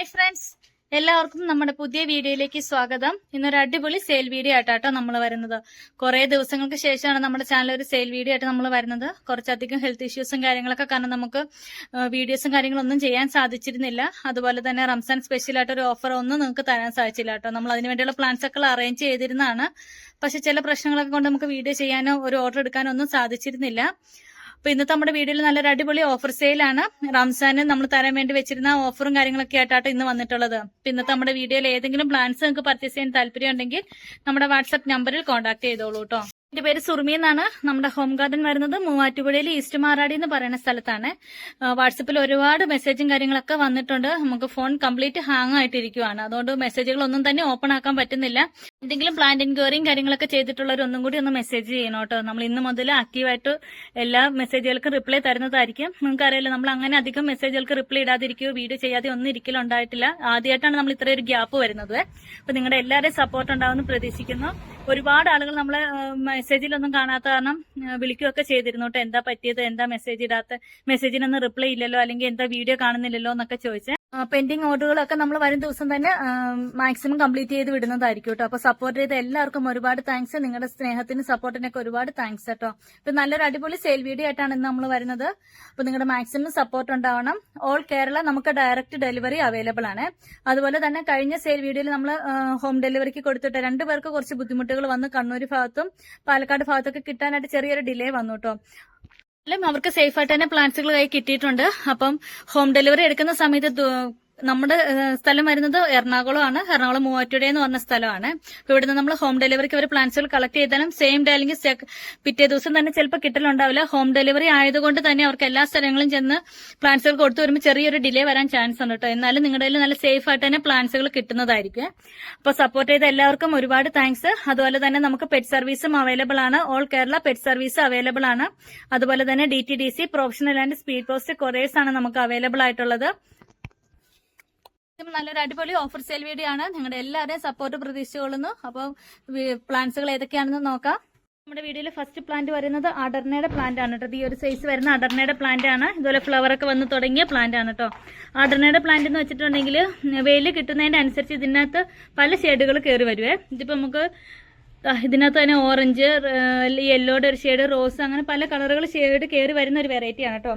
Hi friends എല്ലാവർക്കും നമ്മുടെ പുതിയ വീഡിയോയിലേക്ക് സ്വാഗതം. ഇന്നൊരു അടിപൊളി സെയിൽ വീഡിയോ ആയിട്ടാട്ടോ നമ്മൾ വരുന്നത്. കുറേ ദിവസങ്ങൾക്ക് ശേഷമാണ് നമ്മുടെ ചാനൽ ഒരു സെയിൽ വീഡിയോ ആയിട്ട് നമ്മൾ വരുന്നത്. കുറച്ചധികം ഹെൽത്ത് ഇഷ്യൂസും കാര്യങ്ങളൊക്കെ കാരണം നമുക്ക് വീഡിയോസും കാര്യങ്ങളൊന്നും ചെയ്യാൻ സാധിച്ചിരുന്നില്ല. അതുപോലെ തന്നെ റംസാൻ സ്പെഷ്യൽ ആയിട്ട് ഒരു ഓഫർ ഒന്നും നിങ്ങൾക്ക് തരാൻ സാധിച്ചില്ല കേട്ടോ നമ്മൾ അതിന് വേണ്ടിയുള്ള പ്ലാൻസ് ഒക്കെ അറേഞ്ച് ചെയ്തിരുന്നതാണ്. പക്ഷെ ചില പ്രശ്നങ്ങളൊക്കെ കൊണ്ട് നമുക്ക് വീഡിയോ ചെയ്യാനോ ഒരു ഓർഡർ എടുക്കാനോ ഒന്നും സാധിച്ചിരുന്നില്ല. അപ്പൊ ഇന്നത്തെ നമ്മുടെ വീഡിയോയിൽ നല്ലൊരു അടിപൊളി ഓഫർ സെയിലാണ് റംസാന് നമ്മൾ തരാൻ വേണ്ടി വെച്ചിരുന്ന ഓഫറും കാര്യങ്ങളൊക്കെ ആയിട്ടാണ് ഇന്ന് വന്നിട്ടുള്ളത്. ഇന്നത്തെ നമ്മുടെ വീഡിയോയിൽ ഏതെങ്കിലും പ്ലാൻസ് നിങ്ങൾക്ക് പർച്ചേസ് ചെയ്യാൻ താല്പര്യം ഉണ്ടെങ്കിൽ നമ്മുടെ വാട്സ്ആപ്പ് നമ്പറിൽ കോൺടാക്ട് ചെയ്തോളൂ കേട്ടോ എന്റെ പേര് സുർമി എന്നാണ്. നമ്മുടെ ഹോം ഗാർഡൻ വരുന്നത് മൂവാറ്റുപുഴയിൽ ഈസ്റ്റ് മാറാടി എന്ന് പറയുന്ന സ്ഥലത്താണ്. വാട്സപ്പിൽ ഒരുപാട് മെസ്സേജും കാര്യങ്ങളൊക്കെ വന്നിട്ടുണ്ട്. നമുക്ക് ഫോൺ കംപ്ലീറ്റ് ഹാങ് ആയിട്ടിരിക്കുവാണ്. അതുകൊണ്ട് മെസ്സേജുകൾ ഒന്നും തന്നെ ഓപ്പൺ ആക്കാൻ പറ്റുന്നില്ല. എന്തെങ്കിലും പ്ലാന്റ് എൻക്വയറിയും കാര്യങ്ങളൊക്കെ ചെയ്തിട്ടുള്ളവർ ഒന്നും കൂടി ഒന്ന് മെസ്സേജ് ചെയ്യണം കേട്ടോ. നമ്മൾ ഇന്ന് മുതൽ ആക്റ്റീവായിട്ട് എല്ലാ മെസ്സേജുകൾക്കും റിപ്ലൈ തരുന്നതായിരിക്കും. നിങ്ങൾക്കറിയാലോ നമ്മൾ അങ്ങനെ അധികം മെസ്സേജുകൾക്ക് റിപ്ലൈ ഇടാതിരിക്കുകയോ വീഡിയോ ചെയ്യാതെ ഒന്നും ഇരിക്കലും ഉണ്ടായിട്ടില്ല. ആദ്യമായിട്ടാണ് നമ്മൾ ഇത്രയൊരു ഗ്യാപ്പ് വരുന്നത്. അപ്പൊ നിങ്ങളുടെ എല്ലാവരെയും സപ്പോർട്ട് ഉണ്ടാവുമെന്ന് പ്രതീക്ഷിക്കുന്നു. ഒരുപാട് ആളുകൾ നമ്മളെ മെസ്സേജിലൊന്നും കാണാത്ത കാരണം വിളിക്കുകയൊക്കെ ചെയ്തിരുന്നു കേട്ടോ. എന്താ പറ്റിയത്? എന്താ മെസ്സേജ് ഇടാത്ത? മെസ്സേജിനൊന്നും റിപ്ലൈ ഇല്ലല്ലോ? അല്ലെങ്കിൽ എന്താ വീഡിയോ കാണുന്നില്ലല്ലോ എന്നൊക്കെ ചോദിച്ചേ പെൻഡിങ് ഓർഡറുകളൊക്കെ നമ്മൾ വരും ദിവസം തന്നെ മാക്സിമം കംപ്ലീറ്റ് ചെയ്ത് വിടുന്നതായിരിക്കും കേട്ടോ അപ്പൊ സപ്പോർട്ട് ചെയ്ത എല്ലാവർക്കും ഒരുപാട് താങ്ക്സ് നിങ്ങളുടെ സ്നേഹത്തിനും സപ്പോർട്ടിനൊക്കെ ഒരുപാട് താങ്ക്സ് കേട്ടോ ഇപ്പൊ നല്ലൊരു അടിപൊളി സെയിൽ വീഡിയോ ആയിട്ടാണ് ഇന്ന് നമ്മൾ വരുന്നത്. അപ്പൊ നിങ്ങളുടെ മാക്സിമം സപ്പോർട്ട് ഉണ്ടാവണം. ഓൾ കേരള നമുക്ക് ഡയറക്റ്റ് ഡെലിവറി അവൈലബിൾ ആണ്. അതുപോലെ തന്നെ കഴിഞ്ഞ സെയിൽ വീഡിയോയിൽ നമ്മൾ ഹോം ഡെലിവറിക്ക് കൊടുത്തിട്ട് രണ്ടു പേർക്ക് കുറച്ച് ബുദ്ധിമുട്ടുകൾ വന്ന് കണ്ണൂർ ഭാഗത്തും പാലക്കാട് ഭാഗത്തൊക്കെ കിട്ടാനായിട്ട് ചെറിയൊരു ഡിലേ വന്നു കേട്ടോ എല്ലാം അവർക്ക് സേഫ് ആയിട്ട് തന്നെ പ്ലാന്റ്സുകൾ കിട്ടിയിട്ടുണ്ട്. അപ്പം ഹോം ഡെലിവറി എടുക്കുന്ന സമയത്ത് നമ്മുടെ സ്ഥലം വരുന്നത് എറണാകുളമാണ്. എറണാകുളം മൂവാറ്റുപുഴ എന്ന് പറഞ്ഞ സ്ഥലമാണ്. അപ്പൊ ഇവിടുന്ന് നമ്മൾ ഹോം ഡെലിവറിക്ക് അവർ പ്ലാൻസുകൾ കളക്ട് ചെയ്താലും സെയിം ഡേ അല്ലെങ്കിൽ പിറ്റേ ദിവസം തന്നെ ചിലപ്പോൾ കിട്ടലുണ്ടാവില്ല. ഹോം ഡെലിവറി ആയതുകൊണ്ട് തന്നെ അവർക്ക് എല്ലാ സ്ഥലങ്ങളും ചെന്ന് പ്ലാൻസുകൾ കൊടുത്തു വരുമ്പോൾ ചെറിയൊരു ഡിലേ വരാൻ ചാൻസ് ഉണ്ട് കേട്ടോ എന്നാലും നിങ്ങളുടെ നല്ല സേഫ് ആയിട്ട് തന്നെ പ്ലാൻസുകൾ കിട്ടുന്നതായിരിക്കും. അപ്പോൾ സപ്പോർട്ട് ചെയ്ത എല്ലാവർക്കും ഒരുപാട് താങ്ക്സ് അതുപോലെ തന്നെ നമുക്ക് പെറ്റ് സർവീസും അവൈലബിൾ ആണ്. All Kerala pet service available ആണ്. അതുപോലെ തന്നെ D T D C professional and speed post couriers ആണ് നമുക്ക് അവൈലബിൾ ആയിട്ടുള്ളത്. നല്ലൊരു അടിപൊളി ഓഫർ സെയിൽ വീഡിയോ ആണ് നിങ്ങളുടെ എല്ലാവരെയും സപ്പോർട്ട് പ്രതീക്ഷിച്ചുകൊള്ളുന്നു. അപ്പോൾ പ്ലാന്റ്സുകൾ ഏതൊക്കെയാണെന്ന് നോക്കാം. നമ്മുടെ വീഡിയോയിൽ ഫസ്റ്റ് പ്ലാന്റ് വരുന്നത് അടർണയുടെ പ്ലാന്റ് ആണ് കേട്ടോ. ഈ ഒരു സൈസ് വരുന്ന അടർണയുടെ പ്ലാന്റ് ആണ്. ഇതുപോലെ ഫ്ലവർ ഒക്കെ വന്ന് തുടങ്ങിയ പ്ലാന്റ് ആണ് കേട്ടോ. അടർണയുടെ പ്ലാന്റ് എന്ന് വെച്ചിട്ടുണ്ടെങ്കിൽ വെയിൽ കിട്ടുന്നതിന്റെ അനുസരിച്ച് ഇതിനകത്ത് പല ഷെയ്ഡുകൾ കയറി വരുവേ. ഇതിപ്പോ നമുക്ക് ഇതിനകത്ത് തന്നെ ഓറഞ്ച് യെല്ലോയുടെ ഒരു ഷെയ്ഡ് റോസ് അങ്ങനെ പല കളറുകൾ ഷെയ്ഡ് കയറി വരുന്ന ഒരു വെറൈറ്റി ആണ് കേട്ടോ.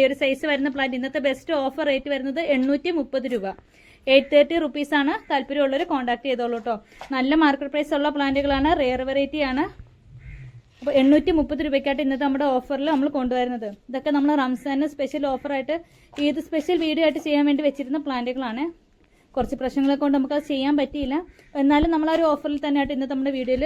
ഈ ഒരു സൈസ് വരുന്ന പ്ലാന്റ് ഇന്നത്തെ ബെസ്റ്റ് ഓഫർ റേറ്റ് വരുന്നത് എണ്ണൂറ്റി മുപ്പത് രൂപ. എയ്റ്റ് തേർട്ടി റുപ്പീസ് ആണ് താല്പര്യമുള്ളവർ കോൺടാക്ട് ചെയ്തോളൂ കേട്ടോ. നല്ല മാർക്കറ്റ് പ്രൈസ് ഉള്ള പ്ലാന്റുകളാണ് റെയർ വെറൈറ്റി ആണ്. അപ്പോൾ എണ്ണൂറ്റി മുപ്പത് രൂപയ്ക്കായിട്ട് ഇന്നത്തെ നമ്മുടെ ഓഫറിൽ നമ്മൾ കൊണ്ടുവരുന്നത്. ഇതൊക്കെ നമ്മൾ റംസാന് സ്പെഷ്യൽ ഓഫറായിട്ട് ഈദ് സ്പെഷ്യൽ വീഡിയോ ആയിട്ട് ചെയ്യാൻ വേണ്ടി വെച്ചിരുന്ന പ്ലാന്റുകളാണ് കുറച്ച് പ്രശ്നങ്ങളെ കൊണ്ട് നമുക്കത് ചെയ്യാൻ പറ്റിയില്ല. എന്നാലും നമ്മൾ ആ ഒരു ഓഫറിൽ തന്നെയായിട്ട് ഇന്നത്തെ നമ്മുടെ വീഡിയോയിൽ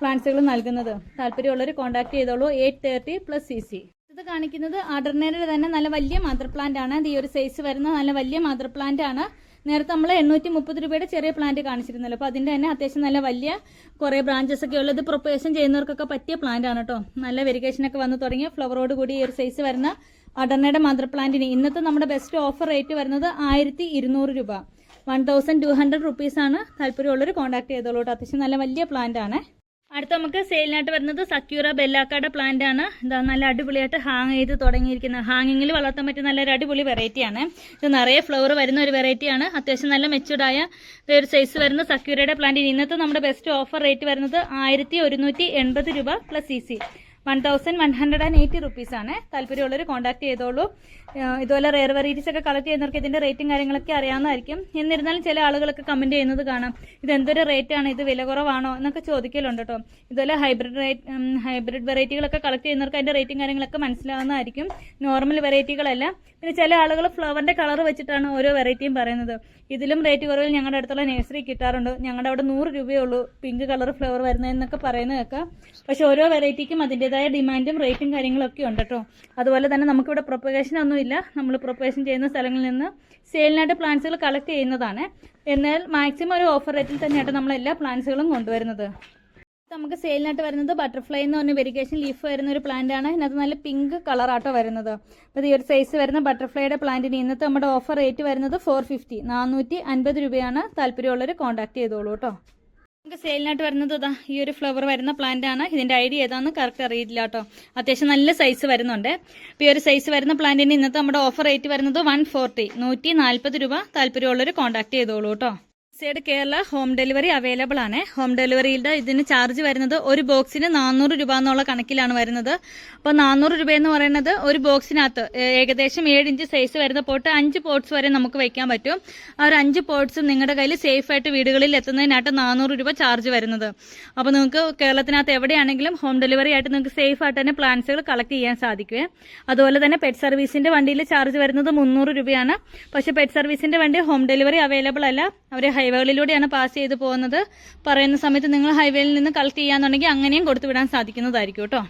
പ്ലാൻസുകൾ നൽകുന്നത്. താല്പര്യമുള്ളവർ കോൺടാക്ട് ചെയ്തോളൂ. Eight thirty plus C C ഇത് കാണിക്കുന്നത് ആർഡർനയുടെ തന്നെ നല്ല വലിയ മദർ പ്ലാന്റ് ആണ്. ഈ ഒരു സൈസ് വരുന്ന നല്ല വലിയ മദർ പ്ലാന്റ് ആണ്. നേരത്തെ നമ്മൾ എണ്ണൂറ്റി മുപ്പത് രൂപയുടെ ചെറിയ പ്ലാന്റ് കാണിച്ചിരുന്നല്ലോ. അപ്പോൾ അതിന്റെ തന്നെ അത്യാവശ്യം നല്ല വലിയ കുറേ ബ്രാഞ്ചസ് ഒക്കെ ഉള്ളത് പ്രൊപ്പേഷൻ ചെയ്യുന്നവർക്കൊക്കെ പറ്റിയ പ്ലാന്റ് ആണ് കേട്ടോ നല്ല വെരിക്കേഷനൊക്കെ വന്ന് തുടങ്ങിയ ഫ്ലവറോട് കൂടി ഈ ഒരു സൈസ് വരുന്ന അടർണയുടെ മദർ പ്ലാന്റിന് ഇന്നത്തെ നമ്മുടെ ബെസ്റ്റ് ഓഫർ റേറ്റ് വരുന്നത് ആയിരത്തി ഇരുന്നൂറ് രൂപ വൺ തൗസൻഡ് ടു ഹൺഡ്രഡ് റുപ്പീസാണ് താല്പര്യമുള്ളവർ കോൺടാക്ട് ചെയ്തോളൂ അത്യാവശ്യം നല്ല വലിയ പ്ലാന്റ് ആണ്. അടുത്ത നമുക്ക് സെയിലിനായിട്ട് വരുന്നത് സക്യൂറ ബെല്ലാക്കാട പ്ലാന്റ് ആണ്. ഇതാ നല്ല അടിപൊളിയായിട്ട് ഹാങ് ചെയ്ത് തുടങ്ങിയിരിക്കുന്നത് ഹാങ്ങിങ്ങിൽ വളർത്താൻ പറ്റിയ നല്ലൊരു അടിപൊളി വെറൈറ്റി ആണ്. ഇത് നിറയെ ഫ്ലവർ വരുന്ന ഒരു വെറൈറ്റി ആണ്. അത്യാവശ്യം നല്ല മെച്ചൂർഡായ ഒരു സൈസ് വരുന്ന സക്യൂറയുടെ പ്ലാന്റ് ഇന്നത്തെ നമ്മുടെ ബെസ്റ്റ് ഓഫർ റേറ്റ് വരുന്നത് ആയിരത്തി രൂപ plus E one thousand one hundred and eighty rupees ആണ് താല്പര്യമുള്ളവർ കോൺടാക്ട് ചെയ്തോളൂ. ഇതുപോലെ റെയർ വെറൈറ്റീസ് ഒക്കെ കളക്ട് ചെയ്യുന്നവർക്ക് ഇതിന്റെ റേറ്റും കാര്യങ്ങളൊക്കെ അറിയാവുന്നതായിരിക്കും. എന്നിരുന്നാലും ചില ആളുകളൊക്കെ കമന്റ് ചെയ്യുന്നത് കാണാം. ഇത് എന്തൊരു റേറ്റ് ആണ്? ഇത് വില കുറവാണോ? എന്നൊക്കെ ചോദിക്കലുണ്ട് കേട്ടോ ഇതുപോലെ ഹൈബ്രിഡ് റേറ്റ് ഹൈബ്രിഡ് വെറൈറ്റികളൊക്കെ കളക്ട് ചെയ്യുന്നവർക്ക് അതിന്റെ റേറ്റും കാര്യങ്ങളൊക്കെ മനസ്സിലാവുന്നതായിരിക്കും. നോർമൽ വെറൈറ്റികളല്ല പിന്നെ ചില ആളുകൾ ഫ്ലവറിന്റെ കളർ വെച്ചിട്ടാണ് ഓരോ വെറൈറ്റിയും പറയുന്നത്. ഇതിലും റേറ്റ് കുറവിൽ ഞങ്ങളുടെ അടുത്തുള്ള നേഴ്സറി കിട്ടാറുണ്ട്. ഞങ്ങളുടെ അവിടെ നൂറ് രൂപയേ ഉള്ളൂ പിങ്ക് കളർ ഫ്ലവർ വരുന്നതെന്നൊക്കെ പറയുന്നതൊക്കെ പക്ഷെ ഓരോ വെറൈറ്റിക്കും അതിന്റെതായ ഡിമാൻഡും റേറ്റും കാര്യങ്ങളൊക്കെ ഉണ്ട് കേട്ടോ അതുപോലെ തന്നെ നമുക്കിവിടെ പ്രൊപ്പഗേഷൻ ഒന്നുമില്ല നമ്മൾ പ്രൊപ്പറേഷൻ ചെയ്യുന്ന സ്ഥലങ്ങളിൽ നിന്ന് സെയിലിനായിട്ട് പ്ലാന്റ്സുകൾ കളക്ട് ചെയ്യുന്നതാണ്. എന്നാൽ മാക്സിമം ഒരു ഓഫർ റേറ്റിൽ തന്നെയായിട്ട് നമ്മൾ എല്ലാ പ്ലാന്റ്സുകളും കൊണ്ടുവരുന്നത്. നമുക്ക് സെയിലിനായിട്ട് വരുന്നത് ബട്ടർഫ്ലൈ എന്ന് പറഞ്ഞ വെരിഗേഷൻ ലീഫ് വരുന്ന ഒരു പ്ലാന്റ് ആണ്. ഇതിനകത്ത് നല്ല പിങ്ക് കളറാട്ടോ വരുന്നത്. അപ്പോൾ ഈ ഒരു സൈസ് വരുന്ന ബട്ടർഫ്ലൈയുടെ പ്ലാന്റിന് ഇന്നത്തെ നമ്മുടെ ഓഫർ റേറ്റ് വരുന്നത് ഫോർ ഫിഫ്റ്റി നാനൂറ്റി അൻപത് രൂപയാണ് താല്പര്യമുള്ളവർ കോൺടാക്ട് ചെയ്തോളൂ കേട്ടോ നമുക്ക് സെയിലിനായിട്ട് വരുന്നത് അതാ ഈ ഒരു ഫ്ലവർ വരുന്ന പ്ലാന്റ് ആണ്. ഇതിന്റെ ഐഡിയ ഏതാണെന്ന് കറക്റ്റ് അറിയില്ല കേട്ടോ. അത്യാവശ്യം നല്ല സൈസ് വരുന്നുണ്ട്. അപ്പോൾ ഈ ഒരു സൈസ് വരുന്ന പ്ലാന്റിന് ഇന്നത്തെ നമ്മുടെ ഓഫർ റേറ്റ് വരുന്നത് വൺ ഫോർട്ടി നൂറ്റി നാൽപ്പത് രൂപ താല്പര്യമുള്ളവർ കോൺടാക്ട് ചെയ്തോളൂ കേട്ടോ. Side Kerala home delivery available ആണ്. ഹോം ഡെലിവറിയുടെ ഇതിന് ചാർജ് വരുന്നത് ഒരു ബോക്സിന് നാനൂറ് രൂപ എന്നുള്ള കണക്കിലാണ് വരുന്നത്. അപ്പോൾ നാനൂറ് രൂപ എന്ന് പറയുന്നത് ഒരു ബോക്സിനകത്ത് ഏകദേശം ഏഴ് ഇഞ്ച് സൈസ് വരുന്ന പോട്ട് അഞ്ച് പോട്ട്സ് വരെ നമുക്ക് വയ്ക്കാൻ പറ്റും. ആ ഒരു അഞ്ച് പോട്ട്സ് നിങ്ങളുടെ കയ്യിൽ സേഫ് ആയിട്ട് വീടുകളിൽ എത്തുന്നതിനായിട്ട് നാനൂറ് രൂപ ചാർജ് വരുന്നത്. അപ്പോൾ നിങ്ങൾക്ക് കേരളത്തിനകത്ത് എവിടെയാണെങ്കിലും ഹോം ഡെലിവറി ആയിട്ട് നിങ്ങൾക്ക് സേഫ് ആയിട്ട് തന്നെ പ്ലാന്റ്സുകൾ കളക്ട് ചെയ്യാൻ സാധിക്കുമേ അതുപോലെ തന്നെ പെറ്റ് സർവീസിന്റെ വണ്ടിയിൽ ചാർജ് വരുന്നത് മുന്നൂറ് രൂപയാണ്. പക്ഷേ പെറ്റ് സർവീസിന്റെ വണ്ടി ഹോം ഡെലിവറി അവൈലബിൾ അല്ല. അവർ ഹൈവേകളിലൂടെയാണ് പാസ് ചെയ്ത് പോകുന്നത്. പറയുന്ന സമയത്ത് നിങ്ങൾ ഹൈവേയിൽ നിന്ന് കളക്ട് ചെയ്യാന്നുണ്ടെങ്കിൽ അങ്ങനെയും കൊടുത്തു വിടാൻ സാധിക്കുന്നതായിരിക്കും കേട്ടോ.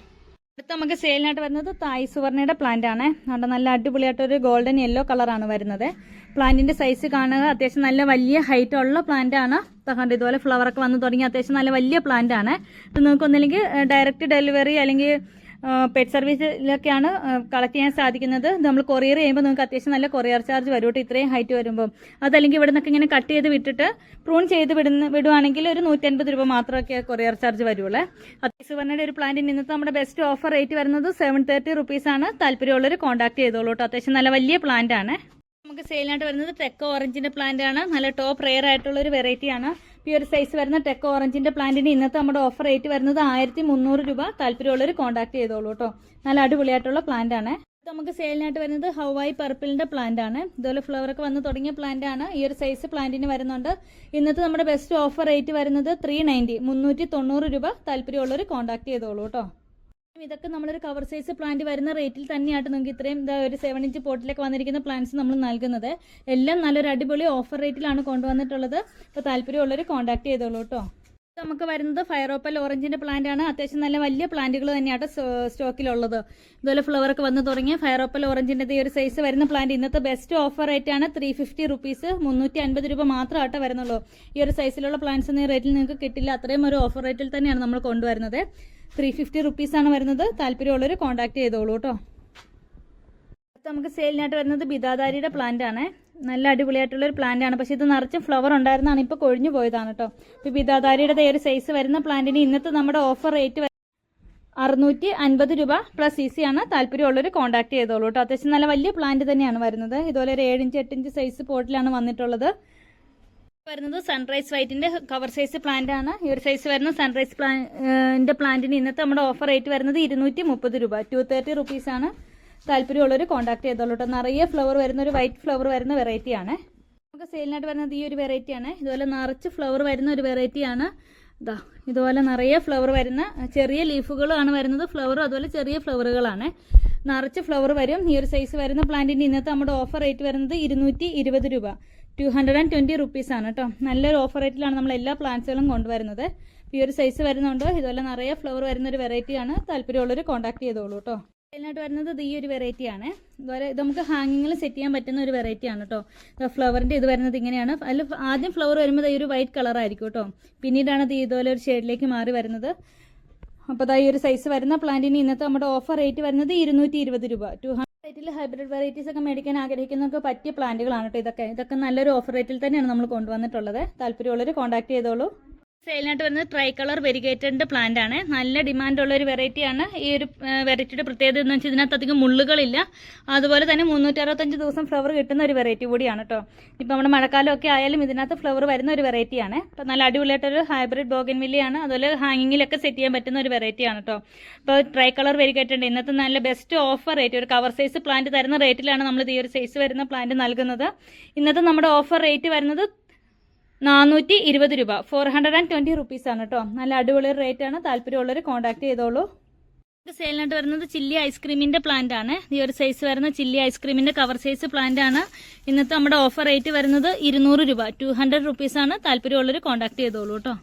അടുത്ത നമുക്ക് സെയിലിനായിട്ട് വരുന്നത് തായ് സുവർണയുടെ പ്ലാന്റ് ആണ്. അവിടെ നല്ല അടിപൊളിയായിട്ട് ഒരു ഗോൾഡൻ യെല്ലോ കളറാണ് വരുന്നത്. പ്ലാന്റിന്റെ സൈസ് കാണുക അത്യാവശ്യം നല്ല വലിയ ഹൈറ്റ് ഉള്ള പ്ലാന്റ് ആണ്. കണ്ട് ഇതുപോലെ ഫ്ലവർ ഒക്കെ വന്ന് തുടങ്ങി അത്യാവശ്യം നല്ല വലിയ പ്ലാന്റ് ആണ്. ഇത് നിങ്ങൾക്ക് ഒന്നില്ലെങ്കിൽ ഡയറക്റ്റ് ഡെലിവറി അല്ലെങ്കിൽ പെറ്റ് സർവീസിലൊക്കെയാണ് കളക്ട് ചെയ്യാൻ സാധിക്കുന്നത്. നമ്മൾ കൊറിയർ ചെയ്യുമ്പോൾ നിങ്ങൾക്ക് അത്യാവശ്യം നല്ല കൊറിയർ ചാർജ് വരും ഇത്രയും ഹൈറ്റ് വരുമ്പോൾ അതല്ലെങ്കിൽ ഇവിടെ നിന്നൊക്കെ ഇങ്ങനെ കട്ട് ചെയ്ത് വിട്ടിട്ട് പ്രൂൺ ചെയ്ത് വിടുന്ന വിടുവാണെങ്കിൽ ഒരു നൂറ്റൻപത് രൂപ മാത്രമൊക്കെ കൊറിയർ ചാർജ് വരുള്ളൂ. സുവർണയുടെ ഒരു പ്ലാന്റിന് ഇന്നത്തെ നമ്മുടെ ബെസ്റ്റ് ഓഫർ റേറ്റ് വരുന്നത് സെവൻ തേർട്ടി റുപ്പീസ് ആണ്. താല്പര്യമുള്ളവർ കോൺടാക്ട് ചെയ്തോളൂ കേട്ടോ അത്യാവശ്യം നല്ല വലിയ പ്ലാന്റ് ആണ്. നമുക്ക് സെയിലായിട്ട് വരുന്നത് ടെക്കോ ഓറഞ്ചിന്റെ പ്ലാന്റ് ആണ്. നല്ല ടോപ്പ് റെയർ ആയിട്ടുള്ള ഒരു വെറൈറ്റി ആണ്. ഒരു സൈസ് വരുന്ന ടെക് ഓറഞ്ചിന്റെ പ്ലാന്റിന് ഇന്നത്തെ നമ്മുടെ ഓഫർ റേറ്റ് വരുന്നത് ആയിരത്തി മുന്നൂറ് രൂപ. താല്പര്യമുള്ളവർ കോൺടാക്ട് ചെയ്തോളൂ കേട്ടോ നല്ല അടിപൊളിയായിട്ടുള്ള പ്ലാന്റ് ആണ്. നമുക്ക് സെയിലിനായിട്ട് വരുന്നത് ഹവായി പർപ്പിളിന്റെ പ്ലാന്റ് ആണ്. ഇതുപോലെ ഫ്ലവർ ഒക്കെ വന്ന് തുടങ്ങിയ പ്ലാന്റ് ആണ്. ഈ ഒരു സൈസ് പ്ലാന്റിന് വരുന്നുണ്ട്. ഇന്നത്തെ നമ്മുടെ ബെസ്റ്റ് ഓഫർ റേറ്റ് വരുന്നത് ത്രീ നയന്റി മുന്നൂറ്റി തൊണ്ണൂറ് രൂപ. താല്പര്യമുള്ളവർ കോൺടാക്ട് ചെയ്തോളൂ കേട്ടോ ഇതൊക്കെ നമ്മളൊരു കവർ സൈസ് പ്ലാന്റ് വരുന്ന റേറ്റിൽ തന്നെയായിട്ട് നിങ്ങൾക്ക് ഇത്രയും ഇതാ ഒരു സെവൻ ഇഞ്ച് പോട്ടിലേക്ക് വന്നിരിക്കുന്ന പ്ലാന്റ്സ് നമ്മൾ നൽകുന്നത്. എല്ലാം നല്ലൊരു അടിപൊളി ഓഫർ റേറ്റിലാണ് കൊണ്ടുവന്നിട്ടുള്ളത്. അപ്പോൾ താല്പര്യമുള്ളവർ കോൺടാക്ട് ചെയ്തോളൂ കേട്ടോ. നമുക്ക് വരുന്നത് ഫയറോപ്പൽ ഓറഞ്ചിന്റെ പ്ലാന്റ് ആണ്. അത്യാവശ്യം നല്ല വലിയ പ്ലാന്റുകൾ തന്നെയാണ് സ്റ്റോക്കിലുള്ളത്. ഇതുപോലെ ഫ്ലവർ ഒക്കെ വന്ന് തുടങ്ങിയ ഫയറോപ്പൽ ഓറഞ്ചിന്റെ ഈ ഒരു സൈസ് വരുന്ന പ്ലാന്റ് ഇന്നത്തെ ബെസ്റ്റ് ഓഫർ റേറ്റ് ആണ് ത്രീ ഫിഫ്റ്റി റുപ്പീസ് മുന്നൂറ്റി അൻപത് രൂപ മാത്രമായിട്ട് വരുന്നുള്ളൂ. ഈ ഒരു സൈസിലുള്ള പ്ലാന്റ്സ് എന്ന റേറ്റിൽ നിങ്ങൾക്ക് കിട്ടില്ല. അത്രയും ഒരു ഓഫർ റേറ്റിൽ തന്നെയാണ് നമ്മൾ കൊണ്ടുവരുന്നത്. ത്രീ ഫിഫ്റ്റി റുപ്പീസാണ് വരുന്നത്. താല്പര്യമുള്ളവർ കോൺടാക്ട് ചെയ്തോളൂ കേട്ടോ. നമുക്ക് സെയിലിനായിട്ട് വരുന്നത് ബിദാദാരിയുടെ പ്ലാന്റ് ആണ്. നല്ല അടിപൊളിയായിട്ടുള്ള ഒരു പ്ലാന്റ് ആണ്. പക്ഷെ ഇത് നിറച്ചും ഫ്ലവർ ഉണ്ടായിരുന്നാണ് ഇപ്പോൾ കൊഴിഞ്ഞു പോയതാണ് കേട്ടോ ഇപ്പോൾ ദേ ഒരു സൈസ് വരുന്ന പ്ലാന്റിന് ഇന്നത്തെ നമ്മുടെ ഓഫർ റേറ്റ് അറുന്നൂറ്റി അൻപത് രൂപ പ്ലസ് സി സി ആണ് താല്പര്യമുള്ളവർ കോൺടാക്ട് ചെയ്തോളൂ കേട്ടോ അത്യാവശ്യം നല്ല വലിയ പ്ലാന്റ് തന്നെയാണ് വരുന്നത്. ഇതുപോലെ ഒരു ഏഴിഞ്ച് എട്ടിഞ്ച് സൈസ് പോട്ടിലാണ് വന്നിട്ടുള്ളത്. വരുന്നത് സൺറൈസ് വൈറ്റിന്റെ കവർ സൈസ് പ്ലാന്റ് ആണ്. ഈ ഒരു സൈസ് വരുന്ന സൺറൈസ് പ്ലാന്റിന്റെ പ്ലാന്റിന് ഇന്നത്തെ നമ്മുടെ ഓഫർ റേറ്റ് വരുന്നത് ഇരുന്നൂറ്റി മുപ്പത് രൂപ. ടു തേർട്ടി റുപ്പീസ് ആണ്. താല്പര്യമുള്ളവർ കോൺടാക്ട് ചെയ്തോളൂ കേട്ടോ നിറയെ ഫ്ലവർ വരുന്ന ഒരു വൈറ്റ് ഫ്ലവർ വരുന്ന വെറൈറ്റി ആണ്. നമുക്ക് സെയിലിനായിട്ട് വരുന്നത് ഈ ഒരു വെറൈറ്റി ആണ്. ഇതുപോലെ നിറച്ച് ഫ്ലവർ വരുന്ന ഒരു വെറൈറ്റി ആണ്. ഇതാ ഇതുപോലെ നിറയെ ഫ്ലവർ വരുന്ന ചെറിയ ലീഫുകളാണ് വരുന്നത്. ഫ്ലവറും അതുപോലെ ചെറിയ ഫ്ലവറുകളാണ് നിറച്ച് ഫ്ലവർ വരും. ഈ ഒരു സൈസ് വരുന്ന പ്ലാന്റിന്റെ ഇന്നത്തെ നമ്മുടെ ഓഫർ റേറ്റ് വരുന്നത് ഇരുന്നൂറ്റി ഇരുപത് രൂപ. Two hundred and twenty rupees ആണ് കേട്ടോ നല്ലൊരു ഓഫർ റേറ്റിലാണ് നമ്മൾ എല്ലാ പ്ലാന്റ്സുകളും കൊണ്ടുവരുന്നത്. ഈ ഒരു സൈസ് വരുന്നുണ്ട്? ഇതുപോലെ നിറയെ ഫ്ലവർ വരുന്ന ഒരു വെറൈറ്റിയാണ് താല്പര്യമുള്ളവർ കോൺടാക്ട് ചെയ്തോളൂ കേട്ടോ അതിനായിട്ട് വരുന്നത് ഈ ഒരു വെറൈറ്റി ആണ്. ഇതുപോലെ ഇത് നമുക്ക് ഹാങ്ങിങ്ങിൽ സെറ്റ് ചെയ്യാൻ പറ്റുന്ന ഒരു വെറൈറ്റി ആണ് കേട്ടോ ഫ്ലവറിന്റെ ഇത് വരുന്നത് ഇങ്ങനെയാണ്. അതിൽ ആദ്യം ഫ്ലവർ വരുമ്പോൾ ഈ ഒരു വൈറ്റ് കളർ ആയിരിക്കും കേട്ടോ പിന്നീടാണ് ഇത് ഇതുപോലെ ഒരു ഷെയ്ഡിലേക്ക് മാറി വരുന്നത്. അപ്പോൾ ഈ ഒരു സൈസ് വരുന്ന പ്ലാന്റിന് ഇന്നത്തെ നമ്മുടെ ഓഫർ റേറ്റ് വരുന്നത് ഇരുന്നൂറ്റി ഇരുപത് രൂപ ടു ഹൺഡ്രഡ് റേറ്റിൽ ഹൈബ്രിഡ് വെറൈറ്റീസ് ഒക്കെ മേടിക്കാൻ ആഗ്രഹിക്കുന്നവർക്ക് പറ്റിയ പ്ലാന്റുകളാണ് കേട്ടോ ഇതൊക്കെ. ഇതൊക്കെ നല്ലൊരു ഓഫർ റേറ്റിൽ തന്നെയാണ് നമ്മൾ കൊണ്ടുവന്നിട്ടുള്ളത്. താല്പര്യമുള്ളവർ കോൺടാക്ട് ചെയ്തോളൂ. സെയിലിനായിട്ട് വരുന്നത് ട്രൈ കളർ വെരിഗേറ്റഡ് പ്ലാന്റ് ആണ്. നല്ല ഡിമാൻഡ് ഉള്ള ഒരു വെറൈറ്റി ആണ്. ഈ ഒരു വെറൈറ്റിയുടെ പ്രത്യേകത എന്ന് വെച്ചാൽ ഇതിനകത്ത് അധികം മുള്ളുകളില്ല. അതുപോലെ തന്നെ മുന്നൂറ്റി അറുപത്തഞ്ച് ദിവസം ഫ്ലവർ കിട്ടുന്ന ഒരു വെറൈറ്റി കൂടിയാണ് കേട്ടോ ഇപ്പം നമ്മുടെ മഴക്കാലമൊക്കെ ആയാലും ഇതിനകത്ത് ഫ്ലവർ വരുന്ന ഒരു വെറൈറ്റിയാണ് അപ്പം നല്ല അടിപൊളിയായിട്ടൊരു ഹൈബ്രിഡ് ബോഗൻ ആണ്. അതുപോലെ ഹാങ്ങിങ്ങിലൊക്കെ സെറ്റ് ചെയ്യാൻ പറ്റുന്ന ഒരു വെറൈറ്റിയാണ് കേട്ടോ ഇപ്പോൾ ട്രൈ കളർ വെരിഗേറ്റഡ് ഇന്നത്തെ നല്ല ബെസ്റ്റ് ഓഫർ റേറ്റ് ഒരു കവർ സൈസ് പ്ലാന്റ് തരുന്ന റേറ്റിലാണ് നമ്മൾ ഈ ഒരു സൈസ് വരുന്ന പ്ലാന്റ് നൽകുന്നത്. ഇന്നത്തെ നമ്മുടെ ഓഫർ റേറ്റ് വരുന്നത് നാനൂറ്റി ഇരുപത് രൂപ. Four hundred and twenty rupees ആണ് കേട്ടോ നല്ല അടിപൊളി റേറ്റ് ആണ്. താല്പര്യമുള്ളവർ കോൺടാക്ട് ചെയ്തോളൂ. സെയിലിനായിട്ട് വരുന്നത് ചില്ലി ഐസ്ക്രീമിന്റെ പ്ലാന്റ് ആണ്. ഈ ഒരു സൈസ് വരുന്ന ചില്ലി ഐസ്ക്രീമിന്റെ കവർ സൈസ് പ്ലാന്റ് ആണ്. ഇന്നത്തെ നമ്മുടെ ഓഫർ റേറ്റ് വരുന്നത് ഇരുന്നൂറ് രൂപ. ടു ഹൺഡ്രഡ് റുപ്പീസ് ആണ്. താല്പര്യമുള്ളവർ കോൺടാക്ട് ചെയ്തോളൂ കേട്ടോ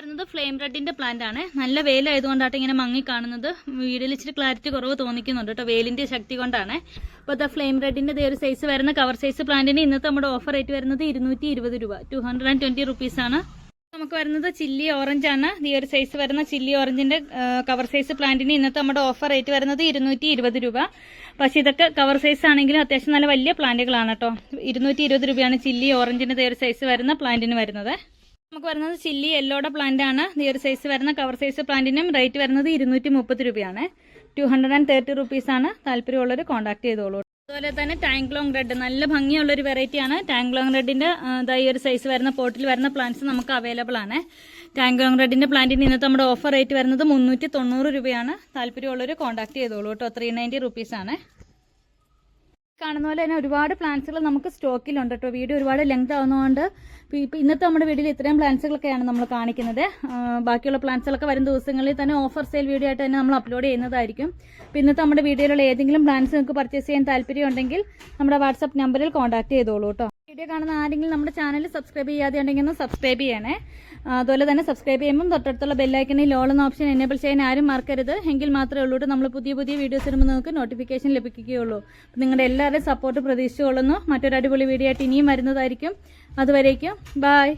വരുന്നത് ഫ്ലെയിം റെഡിന്റെ പ്ലാന്റ് ആണ്. നല്ല വെയിലായതുകൊണ്ടാണ് ഇങ്ങനെ മങ്ങി കാണുന്നത് വീഡിയോയിൽ ഇച്ചിരി ക്ലാരിറ്റി കുറവ് തോന്നിക്കുന്നുണ്ട് കേട്ടോ വെയിലിന്റെ ശക്തി കൊണ്ടാണ്. അപ്പോൾ ദ ഫ്ലെയിം റെഡിന്റെ ഇതേ ഒരു സൈസ് വരുന്ന കവർ സൈസ് പ്ലാന്റിന് ഇന്നത്തെ നമ്മുടെ ഓഫർ റേറ്റ് വരുന്നത് ഇരുന്നൂറ്റി ഇരുപത് രൂപ. Two hundred and twenty rupees ആണ്. നമുക്ക് വരുന്നത് ചില്ലി ഓറഞ്ച് ആണ്. ഈ ഒരു സൈസ് വരുന്ന ചില്ലി ഓറഞ്ചിന്റെ കവർ സൈസ് പ്ലാന്റിന് ഇന്നത്തെ നമ്മുടെ ഓഫർ റേറ്റ് വരുന്നത് ഇരുന്നൂറ്റി ഇരുപത് രൂപ. പക്ഷേ ഇതൊക്കെ കവർ സൈസ് ആണെങ്കിലും അത്യാവശ്യം നല്ല വലിയ പ്ലാന്റുകളാണ് കേട്ടോ ഇരുന്നൂറ്റി ഇരുപത് രൂപയാണ് ചില്ലി ഓറഞ്ചിന്റെ ഒരു സൈസ് വരുന്ന പ്ലാന്റിന് വരുന്നത്. നമുക്ക് വരുന്നത് ചില്ലി യെല്ലോടെ പ്ലാന്റ് ആണ്. ഒരു സൈസ് വരുന്ന കവർ സൈസ് പ്ലാന്റിനും റേറ്റ് വരുന്നത് ഇരുന്നൂറ്റി മുപ്പത് രൂപയാണ്. Two hundred and thirty rupees ആണ്. താല്പര്യമുള്ളവർ കോൺടാക്ട് ചെയ്തോളൂ. അതുപോലെ തന്നെ ടാങ്ക്ലോങ് റെഡ് നല്ല ഭംഗിയുള്ള ഒരു വെറൈറ്റി ആണ് ടാങ്ക്ലോങ് റെഡിന്റെ ഈ ഒരു സൈസ് വരുന്ന പോട്ടിൽ വരുന്ന പ്ലാന്റ്സ് നമുക്ക് അവൈലബിൾ ആണ്. ടാങ്ക്ലോങ് റെഡിന്റെ പ്ലാന്റിന് ഇന്നത്തെ നമ്മുടെ ഓഫർ റേറ്റ് വരുന്നത് മുന്നൂറ്റി തൊണ്ണൂറ് രൂപയാണ്. താല്പര്യമുള്ളവർ കോൺടാക്ട് ചെയ്തോളൂ കേട്ടോ. ത്രീ നയന്റി റുപ്പീസ് ആണ്. കാണുന്ന പോലെ തന്നെ ഒരുപാട് പ്ലാന്റ്സുകൾ നമുക്ക് സ്റ്റോക്കിലുണ്ട് കേട്ടോ വീഡിയോ ഒരുപാട് ലെങ്ത് ആവുന്നതുകൊണ്ട് ഇപ്പോൾ ഇന്നത്തെ നമ്മുടെ വീഡിയോയിൽ ഇത്രയും പ്ലാന്റ്സുകളൊക്കെയാണ് നമ്മൾ കാണിക്കുന്നത്. ബാക്കിയുള്ള പ്ലാന്റ്സുകളൊക്കെ വരും ദിവസങ്ങളിൽ തന്നെ ഓഫർ സെയിൽ വീഡിയോ ആയിട്ട് തന്നെ നമ്മൾ അപ്ലോഡ് ചെയ്യുന്നതായിരിക്കും. അപ്പോൾ ഇന്നത്തെ നമ്മുടെ വീഡിയോയിലുള്ള ഏതെങ്കിലും പ്ലാന്റ്സ് നിങ്ങൾക്ക് പർച്ചേസ് ചെയ്യാൻ താല്പര്യം ഉണ്ടെങ്കിൽ നമ്മുടെ വാട്സപ്പ് നമ്പറിൽ കോൺടാക്ട് ചെയ്തോളൂ കേട്ടോ വീഡിയോ കാണുന്ന ആരെങ്കിലും നമ്മുടെ ചാനൽ സബ്സ്ക്രൈബ് ചെയ്യാതെ ഉണ്ടെങ്കിൽ ഒന്ന് സബ്സ്ക്രൈബ് ചെയ്യണേ. അതുപോലെ തന്നെ സബ്സ്ക്രൈബ് ചെയ്യുമ്പോൾ തൊട്ടടുത്തുള്ള ബെല്ലൈക്കണിൽ ലോൾ എന്ന ഓപ്ഷൻ എനേബിൾ ചെയ്യാൻ ആരും മറക്കരുത്. എങ്കിൽ മാത്രമേ ഉള്ളൂ നമ്മൾ പുതിയ പുതിയ വീഡിയോസ് വരുമ്പോൾ നിങ്ങൾക്ക് നോട്ടിഫിക്കേഷൻ ലഭിക്കുകയുള്ളൂ. നിങ്ങളുടെ എല്ലാവരുടെയും സപ്പോർട്ട് പ്രതീക്ഷിച്ചുകൊള്ളുന്നു. മറ്റൊരു അടിപൊളി വീഡിയോ ആയിട്ട് ഇനിയും വരുന്നതായിരിക്കും. അതുവരേക്കും. ബായ്